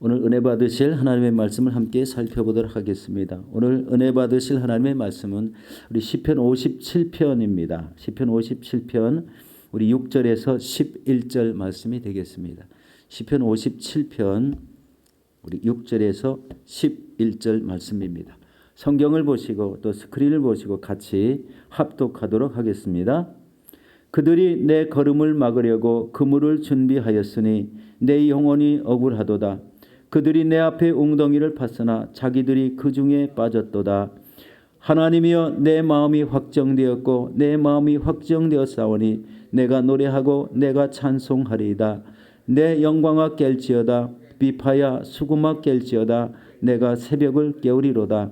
오늘 은혜 받으실 하나님의 말씀을 함께 살펴보도록 하겠습니다. 오늘 은혜 받으실 하나님의 말씀은 우리 시편 57편입니다. 시편 57편 우리 6절에서 11절 말씀이 되겠습니다. 시편 57편 우리 6절에서 11절 말씀입니다. 성경을 보시고 또 스크린을 보시고 같이 합독하도록 하겠습니다. 그들이 내 걸음을 막으려고 그물을 준비하였으니 내 영혼이 억울하도다. 그들이 내 앞에 웅덩이를 팠으나 자기들이 그 중에 빠졌도다. 하나님이여 내 마음이 확정되었고 내 마음이 확정되었사오니 내가 노래하고 내가 찬송하리이다. 내 영광아 깰지어다. 비파야 수구마 깰지어다. 내가 새벽을 깨우리로다.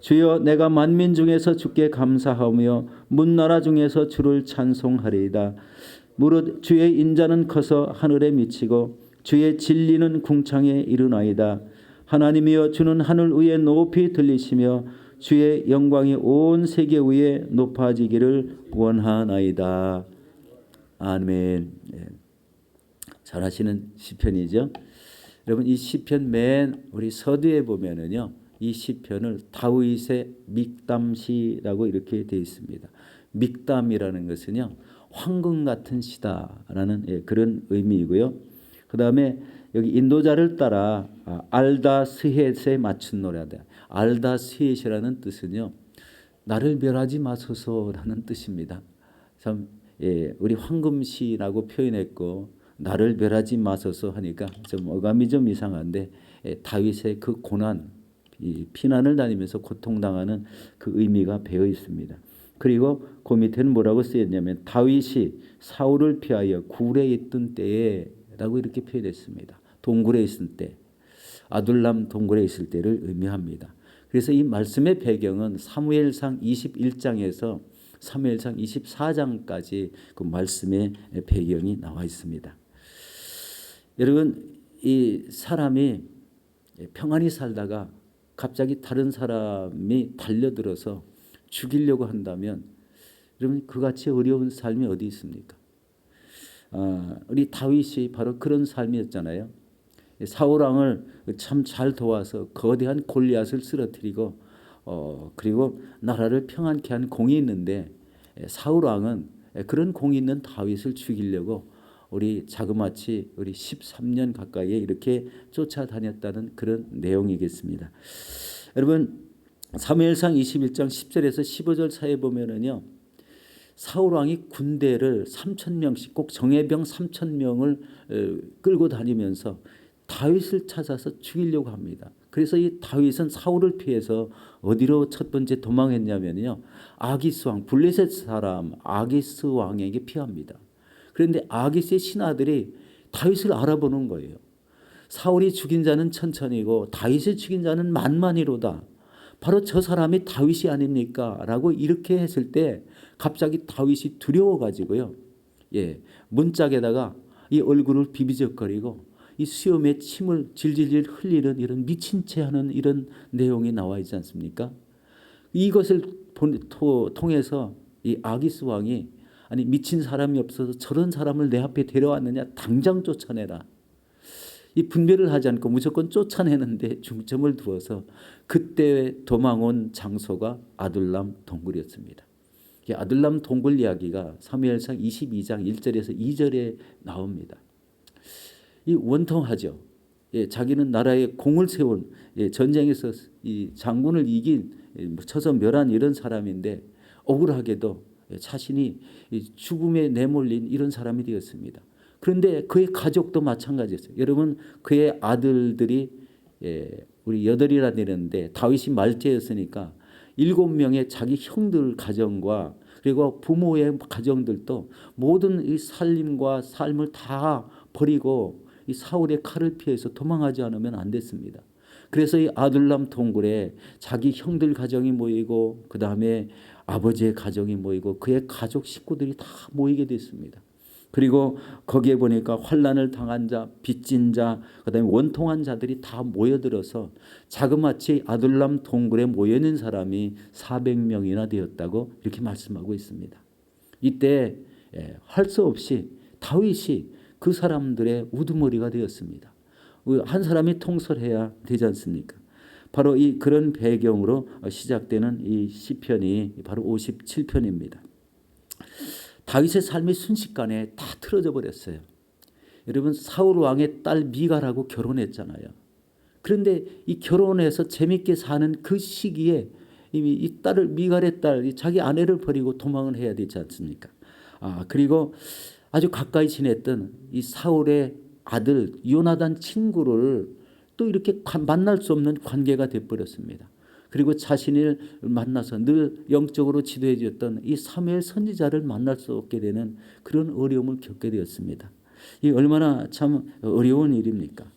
주여 내가 만민 중에서 주께 감사하며 문나라 중에서 주를 찬송하리이다. 무릇 주의 인자는 커서 하늘에 미치고 주의 진리는 궁창에 이르나이다. 하나님이여 주는 하늘 위에 높이 들리시며 주의 영광이 온 세계 위에 높아지기를 원하나이다. 아멘. 예. 잘 하시는 시편이죠. 여러분 이 시편 맨 우리 서두에 보면은요. 이 시편을 다윗의 믹담시라고 이렇게 되어 있습니다. 믹담이라는 것은요. 황금 같은 시다라는 예, 그런 의미이고요. 그 다음에 여기 인도자를 따라 아, 알다 스헷에 맞춘 노래다. 알다 스헷이라는 뜻은요. 나를 멸하지 마소서라는 뜻입니다. 참 예, 우리 황금시라고 표현했고 나를 멸하지 마소서 하니까 좀 어감이 좀 이상한데 예, 다윗의 그 고난, 이 피난을 다니면서 고통당하는 그 의미가 배어 있습니다. 그리고 그 밑에는 뭐라고 쓰였냐면 다윗이 사울을 피하여 굴에 있던 때에 라고 이렇게 표현했습니다. 동굴에 있을 때, 아둘람 동굴에 있을 때를 의미합니다. 그래서 이 말씀의 배경은 사무엘상 21장에서 사무엘상 24장까지 그 말씀의 배경이 나와 있습니다. 여러분 이 사람이 평안히 살다가 갑자기 다른 사람이 달려들어서 죽이려고 한다면 여러분 그같이 어려운 삶이 어디 있습니까? 아, 우리 다윗이 바로 그런 삶이었잖아요. 사울 왕을 참 잘 도와서 거대한 골리앗을 쓰러뜨리고 어, 그리고 나라를 평안케 한 공이 있는데 사울 왕은 그런 공이 있는 다윗을 죽이려고 우리 자그마치 우리 13년 가까이 이렇게 쫓아다녔다는 그런 내용이겠습니다. 여러분 사무엘상 21장 10절에서 15절 사이에 보면은요. 사울 왕이 군대를 3천 명씩 꼭 정예병 3천 명을 끌고 다니면서 다윗을 찾아서 죽이려고 합니다. 그래서 이 다윗은 사울을 피해서 어디로 첫 번째 도망했냐면요. 아기스 왕, 블레셋 사람 아기스 왕에게 피합니다. 그런데 아기스의 신하들이 다윗을 알아보는 거예요. 사울이 죽인 자는 천천히고 다윗이 죽인 자는 만만이로다. 바로 저 사람이 다윗이 아닙니까? 라고 이렇게 했을 때 갑자기 다윗이 두려워 가지고요. 예. 문짝에다가 이 얼굴을 비비적거리고 이 수염에 침을 질질질 흘리는 이런 미친 채 하는 이런 내용이 나와 있지 않습니까? 이것을 통해서 이 아기스 왕이 아니 미친 사람이 없어서 저런 사람을 내 앞에 데려왔느냐 당장 쫓아내라. 이 분별을 하지 않고 무조건 쫓아내는데 중점을 두어서 그때 도망 온 장소가 아둘람 동굴이었습니다. 아둘람 동굴 이야기가 사무엘상 22장 1절에서 2절에 나옵니다. 이 원통하죠. 예, 자기는 나라에 공을 세운 예, 전쟁에서 이 장군을 이긴 예, 뭐 쳐서 멸한 이런 사람인데 억울하게도 예, 자신이 죽음에 내몰린 이런 사람이 되었습니다. 그런데 그의 가족도 마찬가지였어요. 여러분 그의 아들들이 예, 우리 여덟이라 되는데 다윗이 말제였으니까 일곱 명의 자기 형들 가정과 그리고 부모의 가정들도 모든 이 살림과 삶을 다 버리고 이 사울의 칼을 피해서 도망하지 않으면 안 됐습니다. 그래서 이 아둘람 동굴에 자기 형들 가정이 모이고 그 다음에 아버지의 가정이 모이고 그의 가족 식구들이 다 모이게 됐습니다. 그리고 거기에 보니까 환란을 당한 자, 빚진 자, 그다음에 원통한 자들이 다 모여들어서 자그마치 아둘람 동굴에 모여 있는 사람이 400명이나 되었다고 이렇게 말씀하고 있습니다. 이때 예, 할수 없이 다윗이 그 사람들의 우두머리가 되었습니다. 한 사람이 통솔해야 되지 않습니까? 바로 이 그런 배경으로 시작되는 이 시편이 바로 57편입니다. 다윗의 삶이 순식간에 다 틀어져 버렸어요. 여러분 사울 왕의 딸 미갈하고 결혼했잖아요. 그런데 이 결혼해서 재밌게 사는 그 시기에 이미 이 딸을 미갈의 딸 자기 아내를 버리고 도망을 해야 되지 않습니까? 아 그리고 아주 가까이 지냈던 이 사울의 아들 요나단 친구를 또 이렇게 만날 수 없는 관계가 돼 버렸습니다. 그리고 자신을 만나서 늘 영적으로 지도해 주었던 이 사무엘 선지자를 만날 수 없게 되는 그런 어려움을 겪게 되었습니다. 이 얼마나 참 어려운 일입니까?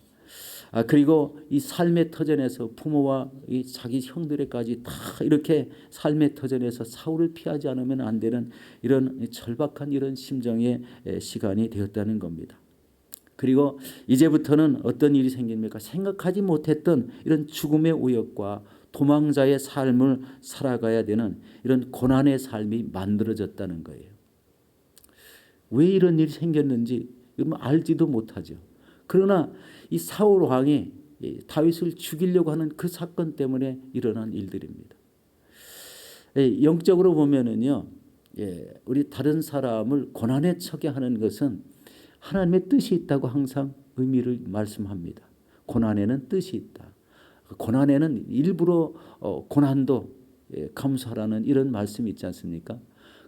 아 그리고 이 삶의 터전에서 부모와 이 자기 형들에까지 다 이렇게 삶의 터전에서 사울을 피하지 않으면 안 되는 이런 절박한 이런 심정의 시간이 되었다는 겁니다. 그리고 이제부터는 어떤 일이 생깁니까? 생각하지 못했던 이런 죽음의 우역과 도망자의 삶을 살아가야 되는 이런 고난의 삶이 만들어졌다는 거예요. 왜 이런 일이 생겼는지 알지도 못하죠. 그러나 이 사울 왕이 다윗을 죽이려고 하는 그 사건 때문에 일어난 일들입니다. 예, 영적으로 보면은요, 예, 우리 다른 사람을 고난에 처게 하는 것은 하나님의 뜻이 있다고 항상 의미를 말씀합니다. 고난에는 뜻이 있다. 고난에는 일부러 어, 고난도 예, 감수하라는 이런 말씀이 있지 않습니까?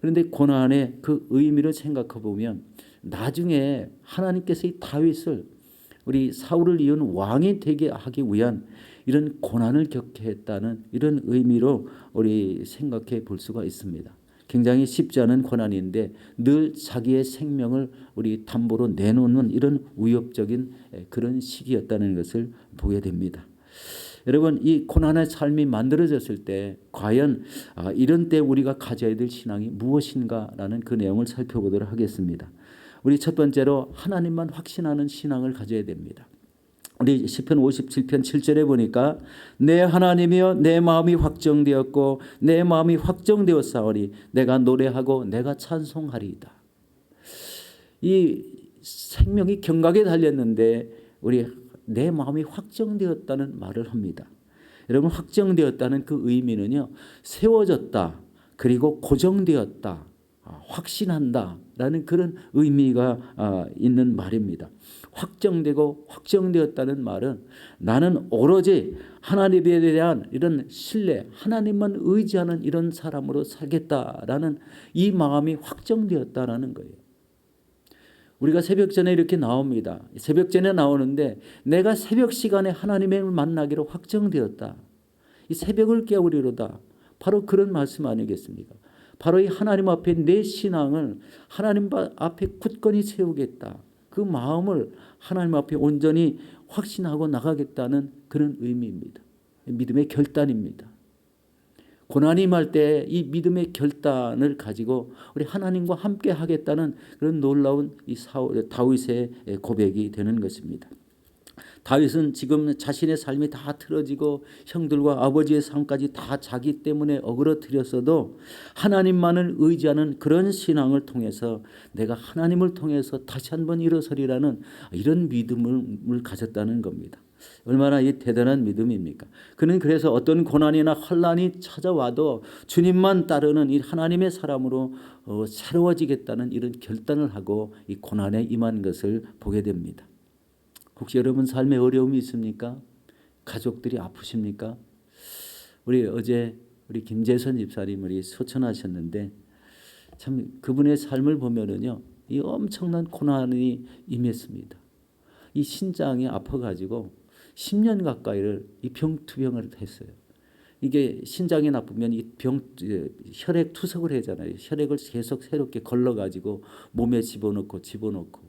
그런데 고난의 그 의미를 생각해 보면 나중에 하나님께서 이 다윗을 우리 사울을 이은 왕이 되게 하기 위한 이런 고난을 겪게 했다는 이런 의미로 우리 생각해 볼 수가 있습니다. 굉장히 쉽지 않은 고난인데 늘 자기의 생명을 우리 담보로 내놓는 이런 위협적인 그런 시기였다는 것을 보게 됩니다. 여러분 이 고난의 삶이 만들어졌을 때 과연 아, 이런 때 우리가 가져야 될 신앙이 무엇인가라는 그 내용을 살펴보도록 하겠습니다. 우리 첫 번째로 하나님만 확신하는 신앙을 가져야 됩니다. 우리 시편 57편 7절에 보니까 내 하나님이여 내 마음이 확정되었고 내 마음이 확정되었사오니 내가 노래하고 내가 찬송하리이다. 이 생명이 경각에 달렸는데 우리 내 마음이 확정되었다는 말을 합니다. 여러분 확정되었다는 그 의미는요 세워졌다 그리고 고정되었다 아, 확신한다라는 그런 의미가 아, 있는 말입니다. 확정되고 확정되었다는 말은 나는 오로지 하나님에 대한 이런 신뢰, 하나님만 의지하는 이런 사람으로 살겠다라는 이 마음이 확정되었다라는 거예요. 우리가 새벽 전에 이렇게 나옵니다. 새벽 전에 나오는데 내가 새벽 시간에 하나님을 만나기로 확정되었다. 이 새벽을 깨우리로다. 바로 그런 말씀 아니겠습니까? 바로 이 하나님 앞에 내 신앙을 하나님 앞에 굳건히 세우겠다. 그 마음을 하나님 앞에 온전히 확신하고 나가겠다는 그런 의미입니다. 믿음의 결단입니다. 고난이 임할 때이 믿음의 결단을 가지고 우리 하나님과 함께 하겠다는 그런 놀라운 이 사울, 다윗의 고백이 되는 것입니다. 다윗은 지금 자신의 삶이 다 틀어지고 형들과 아버지의 삶까지 다 자기 때문에 어그러뜨렸어도 하나님만을 의지하는 그런 신앙을 통해서 내가 하나님을 통해서 다시 한번 일어서리라는 이런 믿음을 가졌다는 겁니다. 얼마나 이 대단한 믿음입니까? 그는 그래서 어떤 고난이나 환란이 찾아와도 주님만 따르는 이 하나님의 사람으로 어, 새로워지겠다는 이런 결단을 하고 이 고난에 임한 것을 보게 됩니다. 혹시 여러분 삶에 어려움이 있습니까? 가족들이 아프십니까? 우리 어제 우리 김재선 집사님 우리 소천하셨는데 참 그분의 삶을 보면은요 이 엄청난 고난이 임했습니다. 이 신장이 아파가지고 10년 가까이를 이 병투병을 했어요. 이게 신장이 나쁘면 이 병 혈액 투석을 하잖아요. 혈액을 계속 새롭게 걸러 가지고 몸에 집어넣고 집어넣고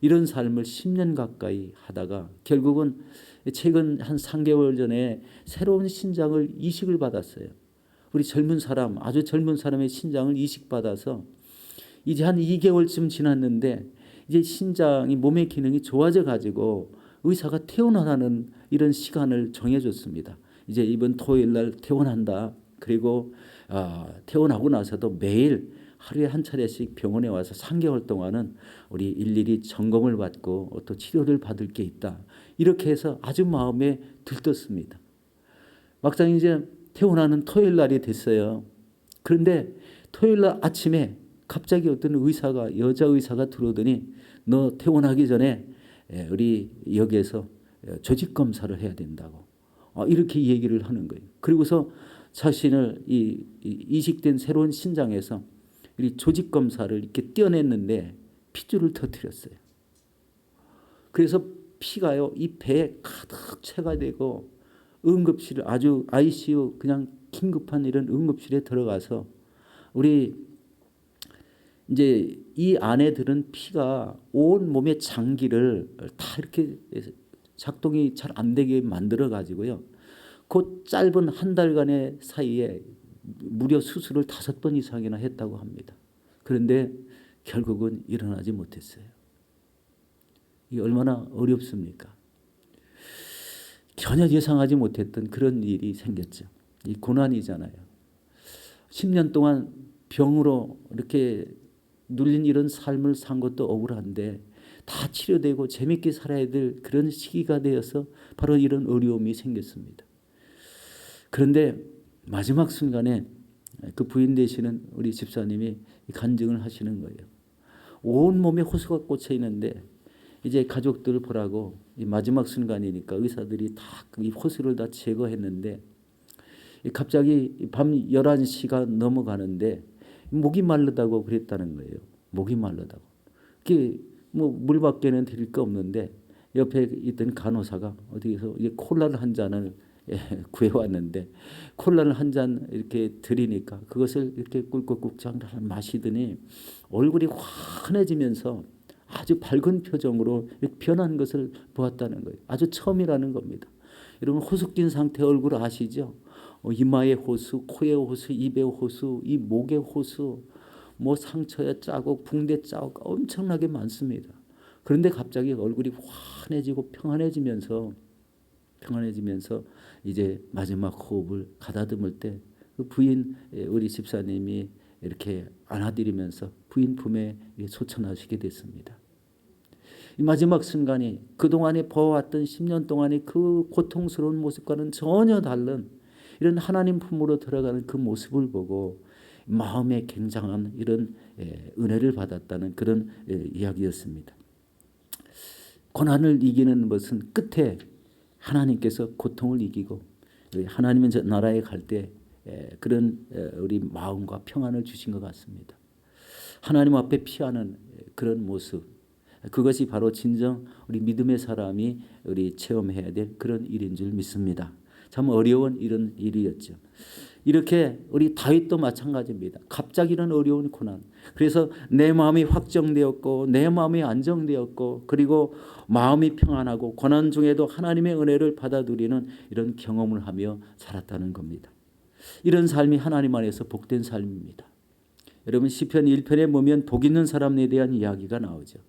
이런 삶을 10년 가까이 하다가 결국은 최근 한 3개월 전에 새로운 신장을 이식을 받았어요. 우리 젊은 사람, 아주 젊은 사람의 신장을 이식받아서 이제 한 2개월쯤 지났는데 이제 신장이 몸의 기능이 좋아져 가지고 의사가 퇴원하는 이런 시간을 정해줬습니다. 이제 이번 토요일 날 퇴원한다. 그리고 아, 퇴원하고 나서도 매일 하루에 한 차례씩 병원에 와서 3개월 동안은 우리 일일이 점검을 받고 또 치료를 받을 게 있다. 이렇게 해서 아주 마음에 들떴습니다. 막상 이제 태어나는 토요일 날이 됐어요. 그런데 토요일 날 아침에 갑자기 어떤 의사가 여자 의사가 들어오더니 너 퇴원하기 전에 예, 우리 여기에서 예, 조직 검사를 해야 된다고 아, 이렇게 얘기를 하는 거예요. 그리고서 자신을 이, 이 이식된 새로운 신장에서 이 조직 검사를 이렇게 떼어냈는데 핏줄을 터뜨렸어요. 그래서 피가요 이 배에 가득 채가 되고 응급실 아주 ICU 그냥 긴급한 이런 응급실에 들어가서 우리 이제 이 안에 들은 피가 온 몸의 장기를 다 이렇게 작동이 잘 안 되게 만들어 가지고요. 그 짧은 한 달간의 사이에 무려 수술을 다섯 번 이상이나 했다고 합니다. 그런데 결국은 일어나지 못했어요. 이 얼마나 어렵습니까? 전혀 예상하지 못했던 그런 일이 생겼죠. 이 고난이잖아요. 10년 동안 병으로 이렇게 눌린 이런 삶을 산 것도 억울한데 다 치료되고 재밌게 살아야 될 그런 시기가 되어서 바로 이런 어려움이 생겼습니다. 그런데 마지막 순간에 그 부인 되시는 우리 집사님이 간증을 하시는 거예요. 온 몸에 호수가 꽂혀 있는데 이제 가족들을 보라고 이 마지막 순간이니까 의사들이 다 이 호수를 다 제거했는데 갑자기 밤 11시가 넘어가는데 목이 마르다고 그랬다는 거예요. 목이 마르다고. 그게 뭐 물 밖에는 드릴 거 없는데 옆에 있던 간호사가 어디서 이게 콜라를 한 잔을 예, 구해왔는데 콜라를 한 잔 이렇게 드리니까 그것을 이렇게 꿀꺽꿀꺽 마시더니 얼굴이 환해지면서 아주 밝은 표정으로 변한 것을 보았다는 거예요. 아주 처음이라는 겁니다. 여러분 호숙긴 상태 얼굴 아시죠? 어, 이마의 호수, 코의 호수, 입의 호수, 이 목의 호수, 뭐 상처에 자국, 붕대 자국 엄청나게 많습니다. 그런데 갑자기 얼굴이 환해지고 평안해지면서 평안해지면서 이제 마지막 호흡을 가다듬을 때 그 부인 우리 집사님이 이렇게 안아드리면서 부인 품에 소천하시게 됐습니다. 이 마지막 순간이 그동안에 보아왔던 10년 동안의 그 고통스러운 모습과는 전혀 다른 이런 하나님 품으로 들어가는 그 모습을 보고 마음에 굉장한 이런 은혜를 받았다는 그런 이야기였습니다. 고난을 이기는 것은 끝에 하나님께서 고통을 이기고 하나님의 나라에 갈 때 그런 우리 마음과 평안을 주신 것 같습니다. 하나님 앞에 피하는 그런 모습 그것이 바로 진정 우리 믿음의 사람이 우리 체험해야 될 그런 일인 줄 믿습니다. 참 어려운 이런 일이었죠. 이렇게 우리 다윗도 마찬가지입니다. 갑자기 이런 어려운 고난. 그래서 내 마음이 확정되었고 내 마음이 안정되었고 그리고 마음이 평안하고 고난 중에도 하나님의 은혜를 받아들이는 이런 경험을 하며 살았다는 겁니다. 이런 삶이 하나님 안에서 복된 삶입니다. 여러분 시편 1편에 보면 복 있는 사람에 대한 이야기가 나오죠.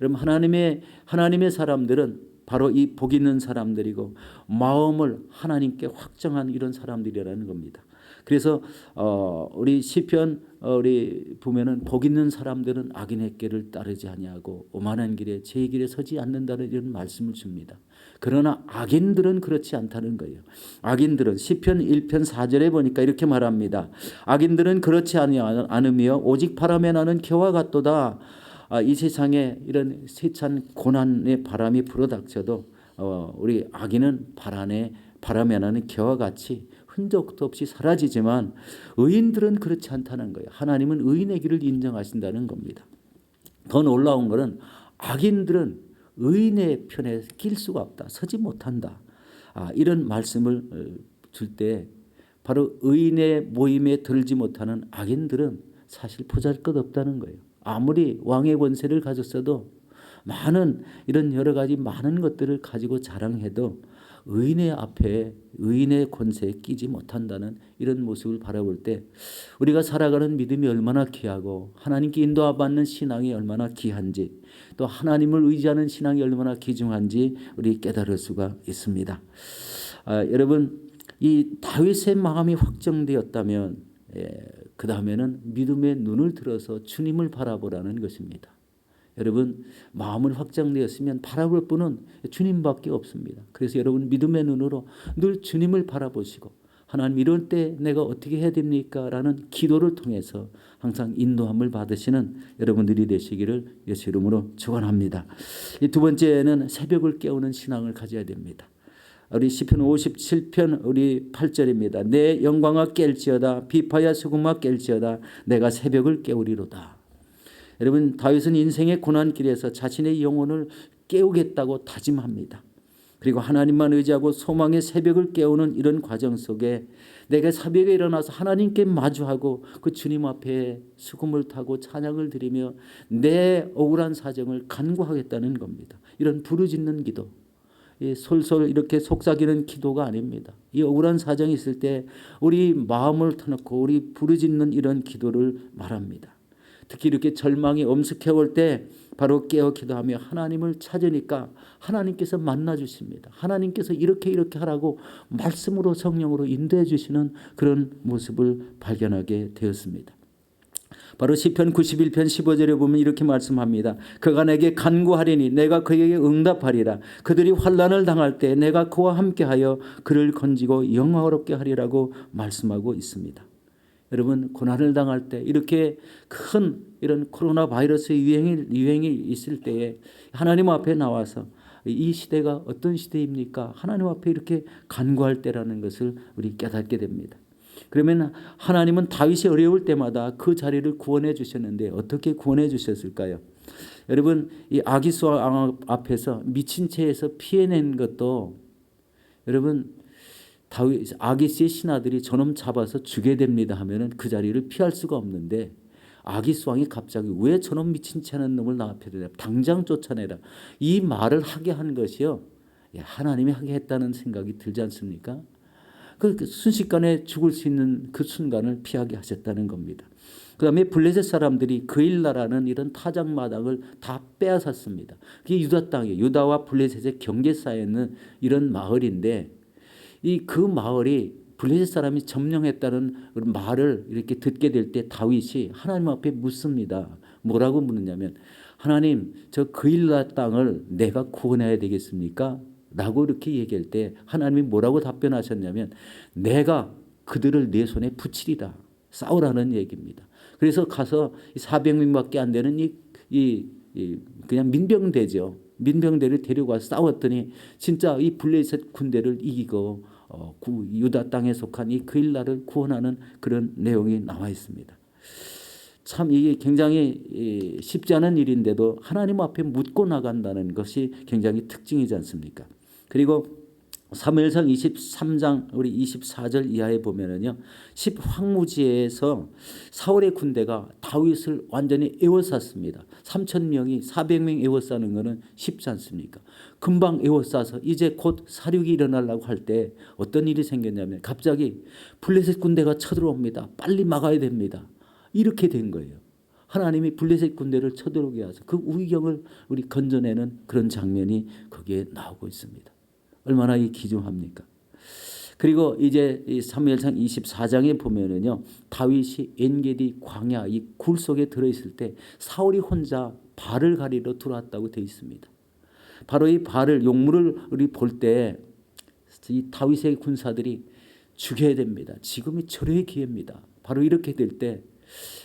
여러분 하나님의 하나님의 사람들은 바로 이 복 있는 사람들이고 마음을 하나님께 확정한 이런 사람들이라는 겁니다. 그래서 어 우리 시편 어 우리 보면은 복 있는 사람들은 악인의 길을 따르지 아니하고 오만한 길에 제 길에 서지 않는다는 이런 말씀을 줍니다. 그러나 악인들은 그렇지 않다는 거예요. 악인들은 시편 1편 4절에 보니까 이렇게 말합니다. 악인들은 그렇지 않으며 오직 바람에 나는 겨와 같도다. 아, 이 세상에 이런 세찬 고난의 바람이 불어닥쳐도 어, 우리 악인은 바람에 바람에 나는 겨와 같이 흔적도 없이 사라지지만 의인들은 그렇지 않다는 거예요. 하나님은 의인의 길을 인정하신다는 겁니다. 더 놀라운 것은 악인들은 의인의 편에 낄 수가 없다. 서지 못한다. 아, 이런 말씀을 어, 줄때 바로 의인의 모임에 들지 못하는 악인들은 사실 보잘 것 없다는 거예요. 아무리 왕의 권세를 가졌어도 많은 이런 여러 가지 많은 것들을 가지고 자랑해도 의인의 앞에 의인의 권세에 끼지 못한다는 이런 모습을 바라볼 때 우리가 살아가는 믿음이 얼마나 귀하고 하나님께 인도받는 신앙이 얼마나 귀한지 또 하나님을 의지하는 신앙이 얼마나 귀중한지 우리 깨달을 수가 있습니다. 아, 여러분 이 다윗의 마음이 확정되었다면 예, 그 다음에는 믿음의 눈을 들어서 주님을 바라보라는 것입니다. 여러분 마음을 확장되었으면 바라볼 분은 주님밖에 없습니다. 그래서 여러분 믿음의 눈으로 늘 주님을 바라보시고 하나님 이럴 때 내가 어떻게 해야 됩니까? 라는 기도를 통해서 항상 인도함을 받으시는 여러분들이 되시기를 예수 이름으로 축원합니다. 이두 번째는 새벽을 깨우는 신앙을 가져야 됩니다. 우리 시편 57편 우리 8절입니다. 내 영광아 깰지어다 비파야 수금아 깰지어다 내가 새벽을 깨우리로다. 여러분 다윗은 인생의 고난길에서 자신의 영혼을 깨우겠다고 다짐합니다. 그리고 하나님만 의지하고 소망의 새벽을 깨우는 이런 과정 속에 내가 새벽에 일어나서 하나님께 마주하고 그 주님 앞에 수금을 타고 찬양을 드리며 내 억울한 사정을 간구하겠다는 겁니다. 이런 부르짖는 기도. 이 솔솔 이렇게 속삭이는 기도가 아닙니다. 이 억울한 사정이 있을 때 우리 마음을 터놓고 우리 부르짖는 이런 기도를 말합니다. 특히 이렇게 절망이 엄습해 올 때 바로 깨어 기도하며 하나님을 찾으니까 하나님께서 만나 주십니다. 하나님께서 이렇게 이렇게 하라고 말씀으로 성령으로 인도해 주시는 그런 모습을 발견하게 되었습니다. 바로 시편 91편 15절에 보면 이렇게 말씀합니다. 그가 내게 간구하리니 내가 그에게 응답하리라. 그들이 환난을 당할 때 내가 그와 함께하여 그를 건지고 영화롭게 하리라고 말씀하고 있습니다. 여러분 고난을 당할 때 이렇게 큰 이런 코로나 바이러스의 유행이 유행이 있을 때에 하나님 앞에 나와서 이 시대가 어떤 시대입니까? 하나님 앞에 이렇게 간구할 때라는 것을 우리 깨닫게 됩니다. 그러면 하나님은 다윗이 어려울 때마다 그 자리를 구원해 주셨는데 어떻게 구원해 주셨을까요? 여러분 이 아기수 앞에서 미친 채에서 피해낸 것도 여러분 다윗 아기스의 신하들이 저놈 잡아서 죽게 됩니다 하면은 그 자리를 피할 수가 없는데 아기스 왕이 갑자기 왜 저놈 미친 채 하는 놈을 나 앞에 대라 당장 쫓아내라 이 말을 하게 한 것이요 예, 하나님이 하게 했다는 생각이 들지 않습니까? 그 순식간에 죽을 수 있는 그 순간을 피하게 하셨다는 겁니다. 그 다음에 블레셋 사람들이 그일라라는 이런 타작마당을 다 빼앗았습니다. 그게 유다 땅이에요. 유다와 블레셋의 경계사에 있는 이런 마을인데 이 그 마을이 블레셋 사람이 점령했다는 말을 이렇게 듣게 될 때 다윗이 하나님 앞에 묻습니다. 뭐라고 묻느냐면 하나님 저 그일라 땅을 내가 구원해야 되겠습니까? 라고 이렇게 얘기할 때 하나님이 뭐라고 답변하셨냐면 내가 그들을 내 손에 붙이리다. 싸우라는 얘기입니다. 그래서 가서 400명밖에 안 되는 이, 이, 이 그냥 민병대죠. 민병대를 데려가 싸웠더니 진짜 이 블레셋 군대를 이기고 어, 구, 유다 땅에 속한 이 그일라를 구원하는 그런 내용이 나와 있습니다. 참 이게 굉장히 쉽지 않은 일인데도 하나님 앞에 묻고 나간다는 것이 굉장히 특징이지 않습니까? 그리고 사무엘상 23장 우리 24절 이하에 보면은요. 10 황무지에서 사울의 군대가 다윗을 완전히 에워쌌습니다. 3천 명이 400명 에워싸는 것은 쉽지 않습니까? 금방 에워싸서 이제 곧 사륙이 일어나려고 할 때 어떤 일이 생겼냐면 갑자기 블레셋 군대가 쳐들어옵니다. 빨리 막아야 됩니다. 이렇게 된 거예요. 하나님이 블레셋 군대를 쳐들어오게 하서 그 위경을 우리 건져내는 그런 장면이 거기에 나오고 있습니다. 얼마나 이 기중합니까? 그리고 이제 이 사무엘상 24장에 보면은요 다윗이 엔게디 광야 이 굴 속에 들어 있을 때 사울이 혼자 발을 가리러 들어왔다고 되어 있습니다. 바로 이 발을 용물을 우리 볼 때 이 다윗의 군사들이 죽여야 됩니다. 지금이 절의 기회입니다. 바로 이렇게 될 때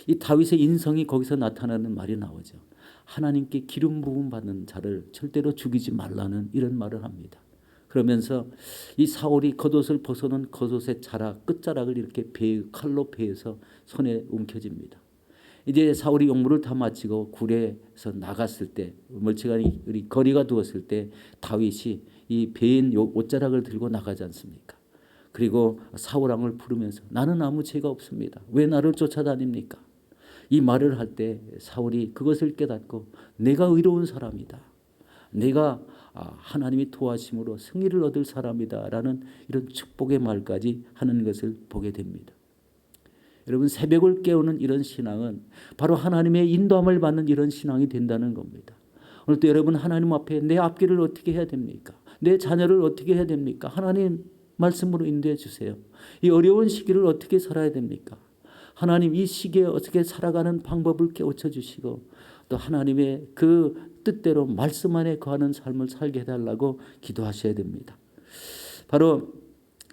이 다윗의 인성이 거기서 나타나는 말이 나오죠. 하나님께 기름 부음 받는 자를 절대로 죽이지 말라는 이런 말을 합니다. 그러면서 이 사울이 겉옷을 벗어놓은 겉옷의 자락 끝자락을 이렇게 배 칼로 베어서 손에 움켜집니다. 이제 사울이 용무를 다 마치고 굴에서 나갔을 때 우리 거리가 두었을 때 다윗이 이 베인 옷자락을 들고 나가지 않습니까? 그리고 사울 왕을 부르면서 나는 아무 죄가 없습니다. 왜 나를 쫓아다닙니까? 이 말을 할 때 사울이 그것을 깨닫고 내가 의로운 사람이다. 내가 아, 하나님이 도와심으로 승리를 얻을 사람이다라는 이런 축복의 말까지 하는 것을 보게 됩니다. 여러분 새벽을 깨우는 이런 신앙은 바로 하나님의 인도함을 받는 이런 신앙이 된다는 겁니다. 오늘도 여러분 하나님 앞에 내 앞길을 어떻게 해야 됩니까? 내 자녀를 어떻게 해야 됩니까? 하나님 말씀으로 인도해 주세요. 이 어려운 시기를 어떻게 살아야 됩니까? 하나님 이 시기에 어떻게 살아가는 방법을 깨우쳐 주시고 또 하나님의 그 뜻대로 말씀 안에 거하는 삶을 살게 해달라고 기도하셔야 됩니다. 바로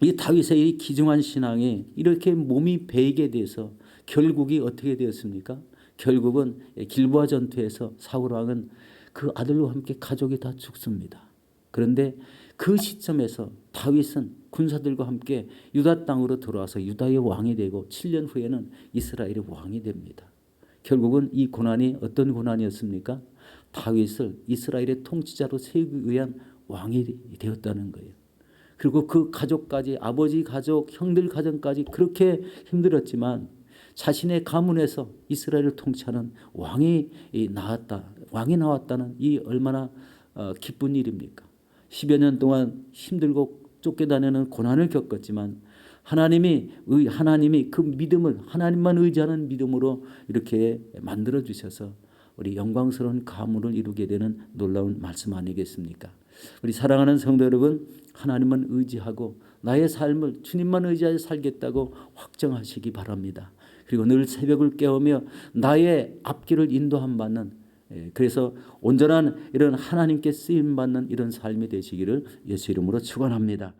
이 다윗의 이 기중한 신앙이 이렇게 몸이 베이게 돼서 결국이 어떻게 되었습니까? 결국은 길보아 전투에서 사울 왕은 그 아들과 함께 가족이 다 죽습니다. 그런데 그 시점에서 다윗은 군사들과 함께 유다 땅으로 들어와서 유다의 왕이 되고 7년 후에는 이스라엘의 왕이 됩니다. 결국은 이 고난이 어떤 고난이었습니까? 다윗을 이스라엘의 통치자로 세우기 위한 왕이 되었다는 거예요. 그리고 그 가족까지 아버지 가족, 형들 가정까지 그렇게 힘들었지만 자신의 가문에서 이스라엘을 통치하는 왕이 나왔다. 왕이 나왔다는 이 얼마나 어, 기쁜 일입니까? 10여 년 동안 힘들고 쫓겨다니는 고난을 겪었지만 하나님이 의 하나님이 그 믿음을 하나님만 의지하는 믿음으로 이렇게 만들어 주셔서 우리 영광스러운 가문을 이루게 되는 놀라운 말씀 아니겠습니까? 우리 사랑하는 성도 여러분, 하나님만 의지하고 나의 삶을 주님만 의지하여 살겠다고 확정하시기 바랍니다. 그리고 늘 새벽을 깨우며 나의 앞길을 인도함 받는 예, 그래서 온전한 이런 하나님께 쓰임 받는 이런 삶이 되시기를 예수 이름으로 축원합니다.